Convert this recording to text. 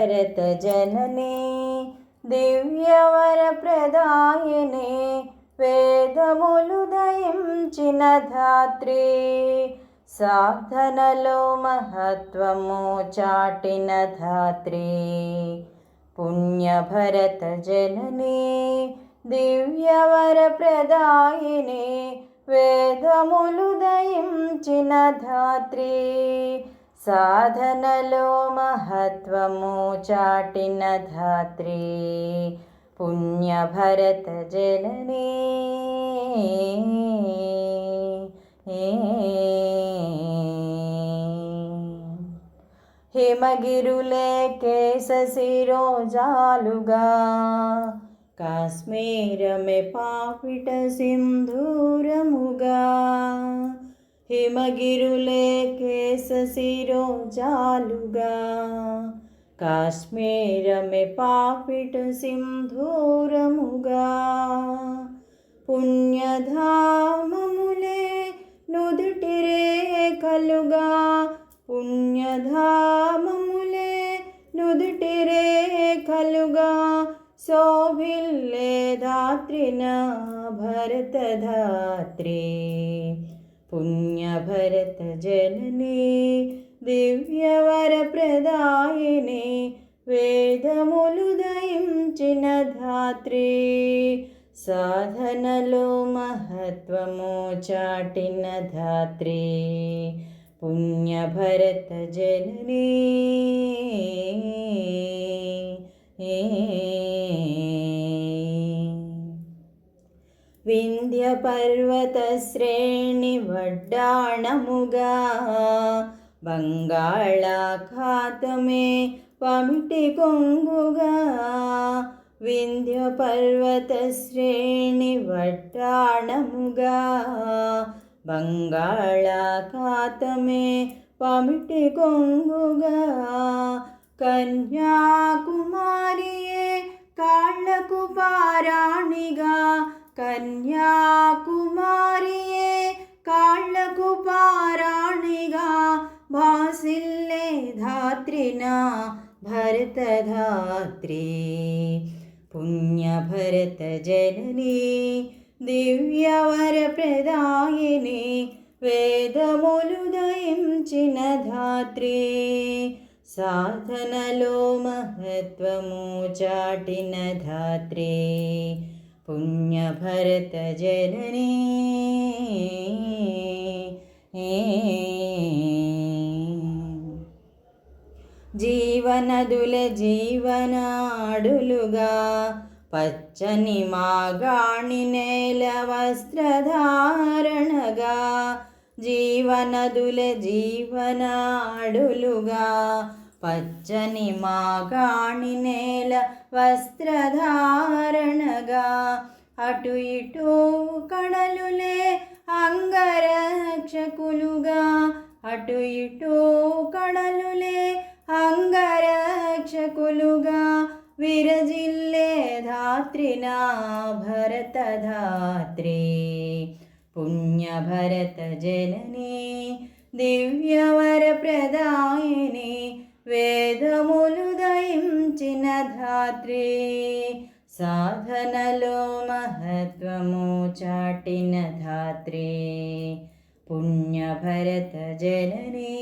भरतजनने दिव्यवरप्रदायिने वेदमुलु दयिञ्चिन धात्रे साधनलो महत्त्वमु चाटिन धात्रे पुण्यभरतजनने दिव्यवरप्रदायिने वेदमुलु दयिञ्चिन धात्रे సాధనలో మహత్వము చాటిన ధాత్రి పుణ్యభరత జననీ. హిమగిరులే కేశశిరోజాలుగా కాశ్మీరమే పాపిట సింధూ హిమగిరులే కేశశిరోజాలుగా కాశ్మీరమే పాపిట సింధూరముగా. పుణ్యధామములే నుదుటి రేఖలుగా. పుణ్యధామములే నుదుటి రేఖలుగా. శోభిల్లే ధాత్రిన భరతధాత్రి. పుణ్యభరత జననీ దివ్యవరప్రదాయిని వేదములు దయించిన ధాత్రి. సాధనలో మహత్వము చాటిన ధాత్రి. పుణ్యభరత జననీ ఏ పర్వత వడ్డాణముగా బంగాళాఖాతమే పమిటి కొంగుగా వింధ్య వడ్డాణముగా బంగాళాఖాతమే పమిటి కొంగుగా కన్యాకుమారియే కాళ్ళకు పారాణిగా कन्याकुमारि काळ्ळकुपाराणिगा भासिल्ले धात्रिना भरतधात्री पुण्यभरतजननी दिव्यवरप्रदायिनी वेदमुलुदयञ्चिन धात्री साधनलो महत्त्वमुचाटिनधात्रे మహత్వము పుణ్యభరత జననీ జీవనదుల జీవనాడులుగా పచ్చని మాగాణి నేల వస్త్రధారణగా జీవనదుల జీవనాడులుగా పచ్చని మాగాణి నేల వస్త్రధారణగా. అటు ఇటు కడలులే అంగరక్షకులుగా. అటు ఇటు కడలులే అంగరక్షకులుగా. విరజిల్లే ధాత్రినా భరత ధాత్రి పుణ్యభరత జననీ దివ్యవరప్రదాయిని వేదములు దయించిన ధాత్రి సాధనలో మహత్వము చాటిన ధాత్రి పుణ్యభరత జననీ